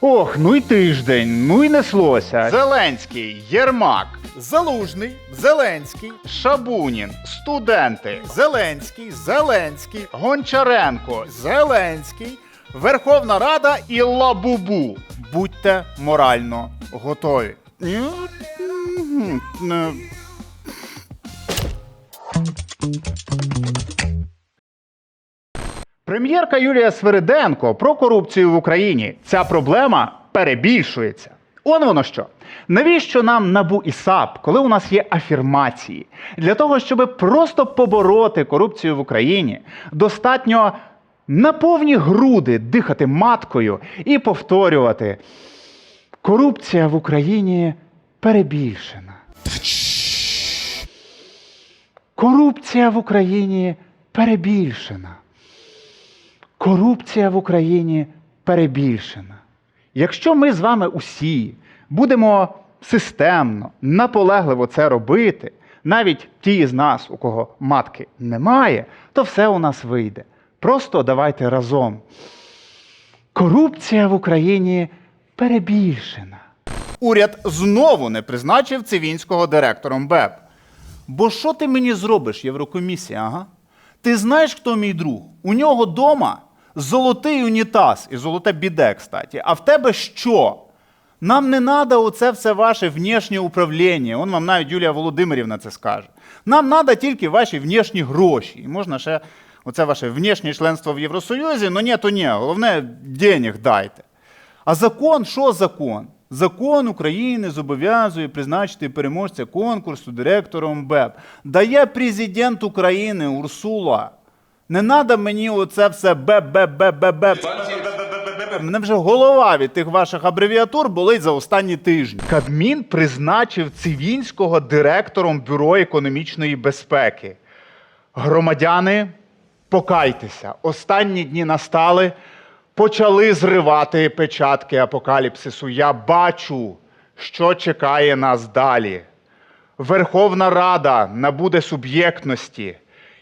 Ох, ну й тиждень, ну й неслося. Зеленський, Єрмак, Залужний, Зеленський, Шабунін, студенти, Зеленський, Зеленський, Гончаренко. Зеленський, Верховна Рада і Лабубу. будьте морально готові. М, е, Прем'єрка Юлія Свириденко про корупцію в Україні. Ця проблема перебільшується. Он воно що. Навіщо нам набу і САП, коли у нас є афірмації? Для того, щоб просто побороти корупцію в Україні, достатньо на повні груди дихати маткою і повторювати: корупція в Україні перебільшена. Корупція в Україні перебільшена. Корупція в Україні перебільшена. Якщо ми з вами усі будемо системно, наполегливо це робити, навіть ті з нас, у кого матки немає, то все у нас вийде. Просто давайте разом. Корупція в Україні перебільшена. Уряд знову не призначив Цивінського директором БЕП. Бо що ти мені зробиш, Єврокомісія? Ага? Ти знаєш, хто мій друг? У нього дома золотий унітаз і золоте біде, кстати. А в тебе що? Нам не треба оце все ваше внешнє управління. Он вам навіть Юлія Володимирівна це скаже. Нам треба тільки ваші внешні гроші. І можна ще оце ваше внешнє членство в Євросоюзі, ну ні, то ні. Головне, денег дайте. А закон, що закон? Закон України зобов'язує призначити переможця конкурсу директором БЕП. Дає президент України Урсула. Не треба мені оце все беп Мене вже голова від тих ваших абревіатур болить за останні тижні. Кабмін призначив Цивінського директором Бюро економічної безпеки. Громадяни, покайтеся. Останні дні настали, почали зривати печатки апокаліпсису. Я бачу, що чекає нас далі. Верховна Рада набуде суб'єктності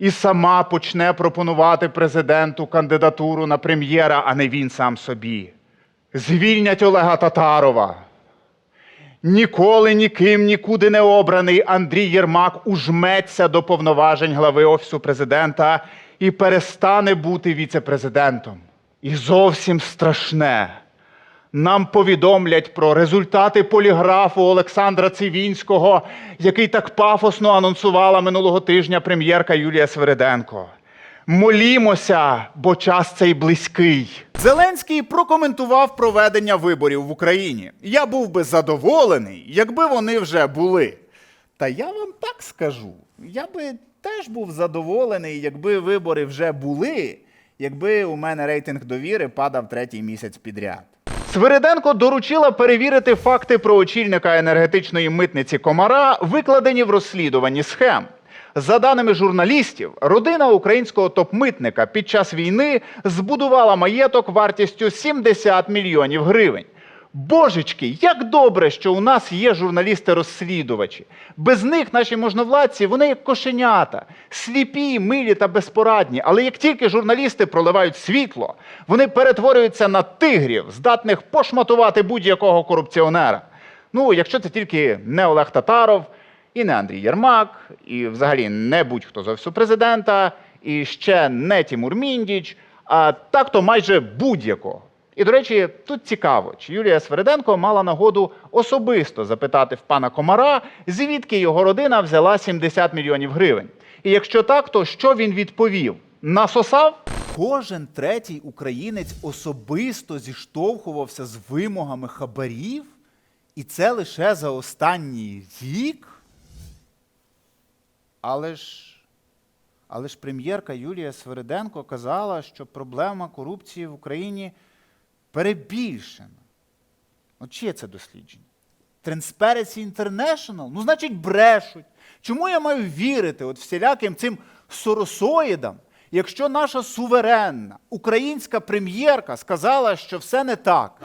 і сама почне пропонувати президенту кандидатуру на прем'єра, а не він сам собі. Звільнять Олега Татарова. Ніколи ніким нікуди не обраний Андрій Єрмак ужметься до повноважень глави Офісу президента і перестане бути віце-президентом. І зовсім страшне. Нам повідомлять про результати поліграфу Олександра Цивінського, який так пафосно анонсувала минулого тижня прем'єрка Юлія Свириденко. Молімося, бо час цей близький. Зеленський прокоментував проведення виборів в Україні. Я був би задоволений, якби вони вже були. Та я вам так скажу. Я би теж був задоволений, якби вибори вже були, якби у мене рейтинг довіри падав третій місяць підряд. Свириденко доручила перевірити факти про очільника енергетичної митниці Комара, викладені в розслідуванні схем. За даними журналістів, родина українського топ-митника під час війни збудувала маєток вартістю 70 мільйонів гривень. Божечки, як добре, що у нас є журналісти-розслідувачі. Без них наші можновладці, вони як кошенята, сліпі, милі та безпорадні. Але як тільки журналісти проливають світло, вони перетворюються на тигрів, здатних пошматувати будь-якого корупціонера. Ну, якщо це тільки не Олег Татаров, і не Андрій Єрмак, і взагалі не будь-хто з офісу президента, і ще не Тімур Міндіч, а так то майже будь-якого. І, до речі, тут цікаво, чи Юлія Свериденко мала нагоду особисто запитати в пана Комара, звідки його родина взяла 70 мільйонів гривень. І якщо так, то що він відповів? Насосав? Кожен третій українець особисто зіштовхувався з вимогами хабарів, і це лише за останній рік. Але ж, але ж прем'єрка Юлія Свириденко казала, що проблема корупції в Україні перебільшена. От чиє це дослідження? Transparency International? Ну, значить, брешуть. Чому я маю вірити от всіляким цим соросоїдам, якщо наша суверенна українська прем'єрка сказала, що все не так?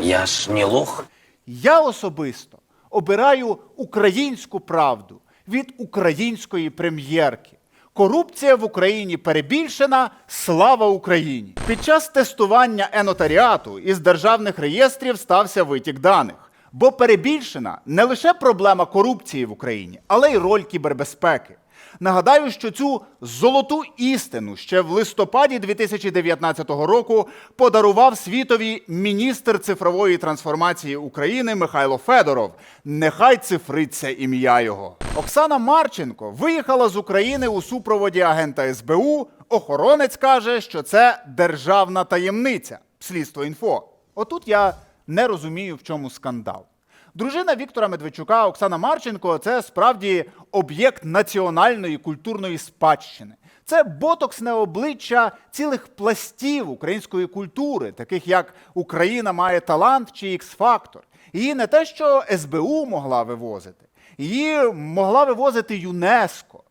Я ж не лох. Я особисто обираю українську правду від української прем'єрки. Корупція в Україні перебільшена. Слава Україні! Під час тестування енотаріату із державних реєстрів стався витік даних. Бо перебільшена не лише проблема корупції в Україні, але й роль кібербезпеки. Нагадаю, що цю золоту істину ще в листопаді 2019 року подарував світові міністр цифрової трансформації України Михайло Федоров. Нехай цифриться ім'я його. Оксана Марченко виїхала з України у супроводі агента СБУ. Охоронець каже, що це державна таємниця. Слідство інфо. Отут я не розумію, в чому скандал. Дружина Віктора Медведчука Оксана Марченко це справді об'єкт національної культурної спадщини. Це ботоксне обличчя цілих пластів української культури, таких як Україна має талант чи X-фактор. Її не те, що СБУ могла вивозити, її могла вивозити ЮНЕСКО.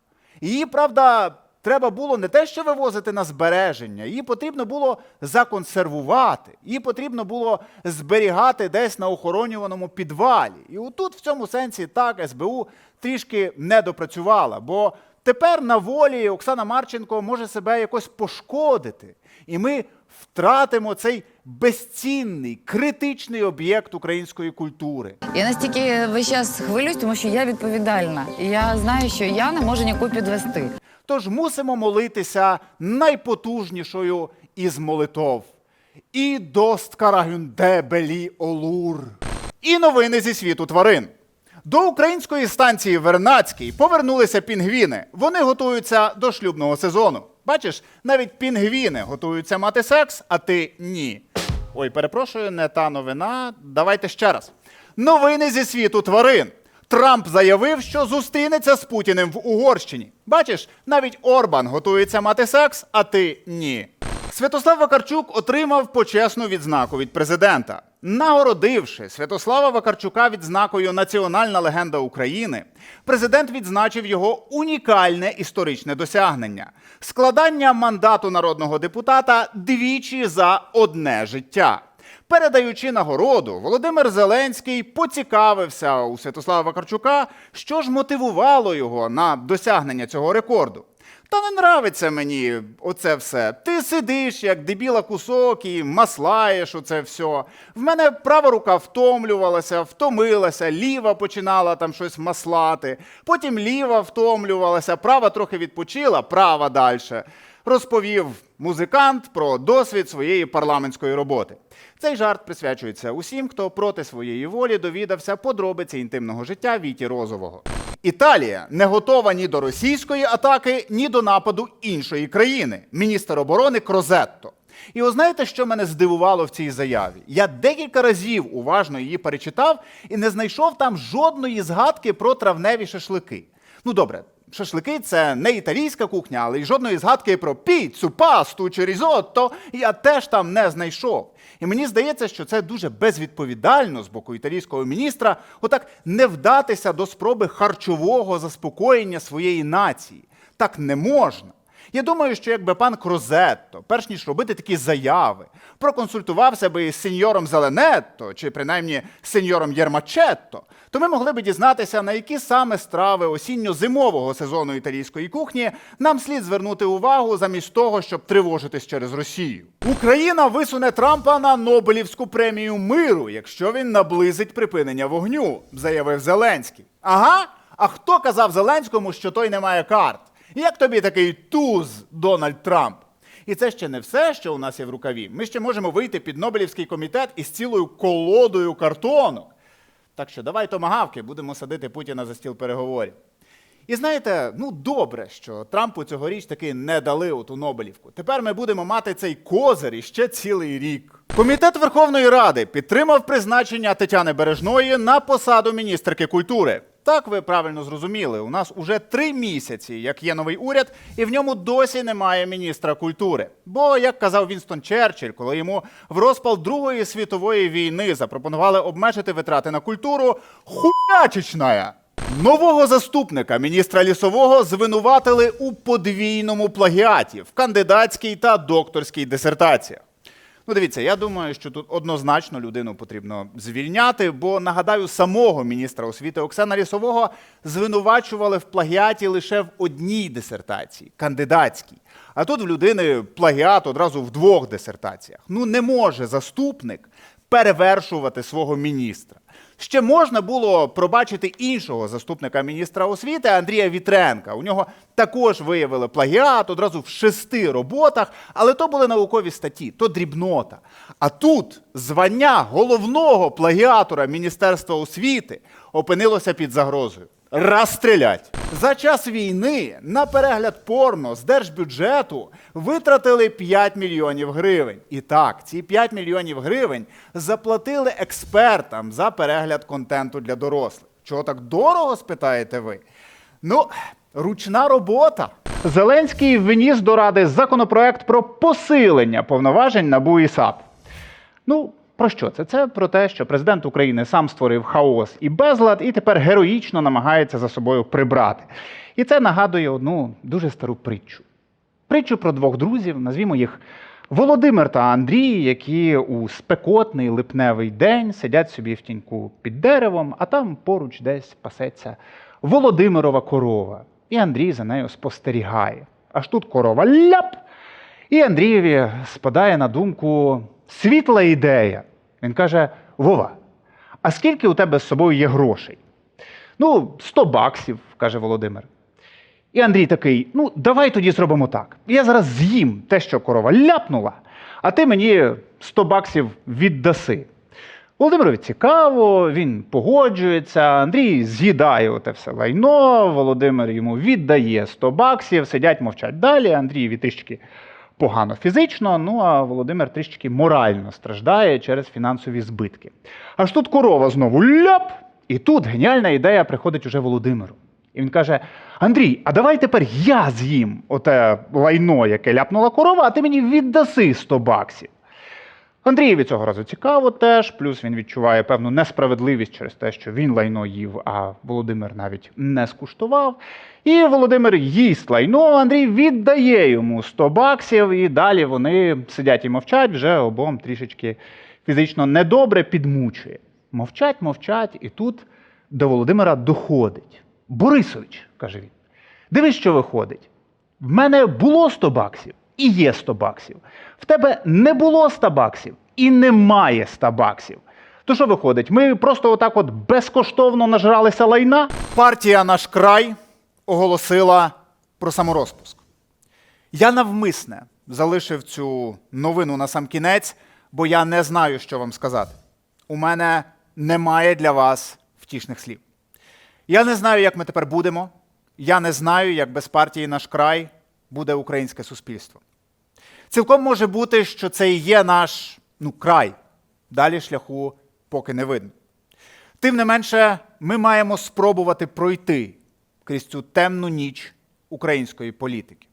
Її, правда, треба було не те, що вивозити на збереження, її потрібно було законсервувати, її потрібно було зберігати десь на охоронюваному підвалі. І отут, в цьому сенсі, так, СБУ трішки не допрацювала, бо тепер на волі Оксана Марченко може себе якось пошкодити. І ми втратимо цей безцінний, критичний об'єкт української культури. Я настільки весь час хвилююсь, тому що я відповідальна. Я знаю, що я не можу нікого підвести. Тож мусимо молитися найпотужнішою із молитов. І дост карагюнде белі олур. І новини зі світу тварин. До української станції Вернацький повернулися пінгвіни. Вони готуються до шлюбного сезону. Бачиш, навіть пінгвіни готуються мати секс, а ти ні. Ой, перепрошую, не та новина. Давайте ще раз. Новини зі світу тварин. Трамп заявив, що зустрінеться з Путіним в Угорщині. Бачиш, навіть Орбан готується мати секс, а ти ні. Святослав Вакарчук отримав почесну відзнаку від президента. Нагородивши Святослава Вакарчука відзнакою Національна легенда України, президент відзначив його унікальне історичне досягнення складання мандату народного депутата двічі за одне життя. Передаючи нагороду, Володимир Зеленський поцікавився у Святослава Вакарчука, що ж мотивувало його на досягнення цього рекорду. Та не нравиться мені оце все. Ти сидиш, як дебіла кусок, і маслаєш оце все. В мене права рука втомлювалася, втомилася, ліва починала там щось маслати. Потім ліва втомлювалася, права трохи відпочила, права далі. Розповів музикант про досвід своєї парламентської роботи. Цей жарт присвячується усім, хто проти своєї волі довідався подробиці інтимного життя Віті Розового. Італія не готова ні до російської атаки, ні до нападу іншої країни. Міністр оборони Крозетто. І ви знаєте, що мене здивувало в цій заяві? Я декілька разів уважно її перечитав і не знайшов там жодної згадки про травневі шашлики. Ну добре, шашлики це не італійська кухня, але й жодної згадки про піцу, пасту чи різотто я теж там не знайшов. І мені здається, що це дуже безвідповідально з боку італійського міністра отак не вдатися до спроби харчового заспокоєння своєї нації. Так не можна. Я думаю, що якби пан Крозетто, перш ніж робити такі заяви, проконсультувався би із сеньором Зеленетто, чи принаймні сеньором Єрмачетто, то ми могли би дізнатися, на які саме страви осінньо-зимового сезону італійської кухні нам слід звернути увагу замість того, щоб тривожитись через Росію. Україна висуне Трампа на Нобелівську премію миру, якщо він наблизить припинення вогню, заявив Зеленський. Ага. А хто казав Зеленському, що той не має карт? Як тобі такий туз, Дональд Трамп? І це ще не все, що у нас є в рукаві. Ми ще можемо вийти під Нобелівський комітет із цілою колодою картонок. Так що давай томагавки, будемо садити Путіна за стіл переговорів. І знаєте, ну добре, що Трампу цьогоріч таки не дали оту Нобелівку. Тепер ми будемо мати цей козир іще цілий рік. Комітет Верховної Ради підтримав призначення Тетяни Бережної на посаду міністерки культури. Так, ви правильно зрозуміли. У нас уже три місяці, як є новий уряд, і в ньому досі немає міністра культури. Бо, як казав Вінстон Черчилль, коли йому в розпал Другої світової війни запропонували обмежити витрати на культуру, хуячечная! Нового заступника міністра лісового звинуватили у подвійному плагіаті в кандидатській та докторській дисертаціях. Ну, дивіться, я думаю, що тут однозначно людину потрібно звільняти, бо нагадаю, самого міністра освіти Оксана Лісового звинувачували в плагіаті лише в одній дисертації кандидатській. А тут в людини плагіат одразу в двох дисертаціях. Ну не може заступник перевершувати свого міністра. Ще можна було пробачити іншого заступника міністра освіти Андрія Вітренка. У нього також виявили плагіат одразу в шести роботах, але то були наукові статті, то дрібнота. А тут звання головного плагіатора Міністерства освіти опинилося під загрозою. Розстрілять. За час війни на перегляд порно з держбюджету витратили 5 мільйонів гривень. І так, ці 5 мільйонів гривень заплатили експертам за перегляд контенту для дорослих. Чого так дорого, спитаєте ви? Ну, ручна робота. Зеленський вніс до Ради законопроект про посилення повноважень НАБУ і САП. Ну, про що це? Це про те, що президент України сам створив хаос і безлад, і тепер героїчно намагається за собою прибрати. І це нагадує одну дуже стару притчу. Притчу про двох друзів, назвімо їх Володимир та Андрій, які у спекотний липневий день сидять собі в тіньку під деревом, а там поруч десь пасеться Володимирова корова. І Андрій за нею спостерігає. Аж тут корова ляп! І Андрієві спадає на думку світла ідея. Він каже: Вова, а скільки у тебе з собою є грошей? Ну, 100 баксів, каже Володимир. І Андрій такий: ну, давай тоді зробимо так. Я зараз з'їм те, що корова ляпнула, а ти мені 100 баксів віддаси. Володимирові цікаво, він погоджується, Андрій з'їдає оте все лайно, Володимир йому віддає 100 баксів, сидять, мовчать далі. Андрієві трішки погано фізично, ну а Володимир трішки морально страждає через фінансові збитки. Аж тут корова знову ляп, і тут геніальна ідея приходить уже Володимиру. І він каже: Андрій, а давай тепер я з'їм оте лайно, яке ляпнула корова, а ти мені віддаси 100 баксів. Андрієві цього разу цікаво теж, плюс він відчуває певну несправедливість через те, що він лайно їв, а Володимир навіть не скуштував. І Володимир їсть лайно, Андрій віддає йому 100 баксів, і далі вони сидять і мовчать, вже обом трішечки фізично недобре підмучує. Мовчать, мовчать, і тут до Володимира доходить. Борисович, каже він, дивись, що виходить. В мене було 100 баксів і є 100 баксів. В тебе не було 100 баксів і немає 100 баксів. То що виходить? Ми просто отак от безкоштовно нажралися лайна? Партія Наш край оголосила про саморозпуск. Я навмисне залишив цю новину на сам кінець, бо я не знаю, що вам сказати. У мене немає для вас втішних слів. Я не знаю, як ми тепер будемо. Я не знаю, як без партії наш край буде українське суспільство. Цілком може бути, що це і є наш ну, край. Далі шляху поки не видно. Тим не менше, ми маємо спробувати пройти крізь цю темну ніч української політики.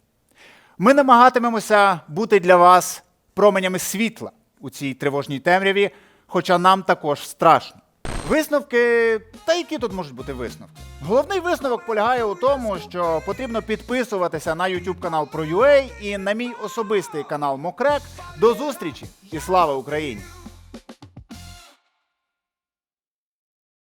Ми намагатимемося бути для вас променями світла у цій тривожній темряві, хоча нам також страшно. Висновки, та які тут можуть бути висновки? Головний висновок полягає у тому, що потрібно підписуватися на YouTube канал про UA і на мій особистий канал Мокрек. До зустрічі і слава Україні!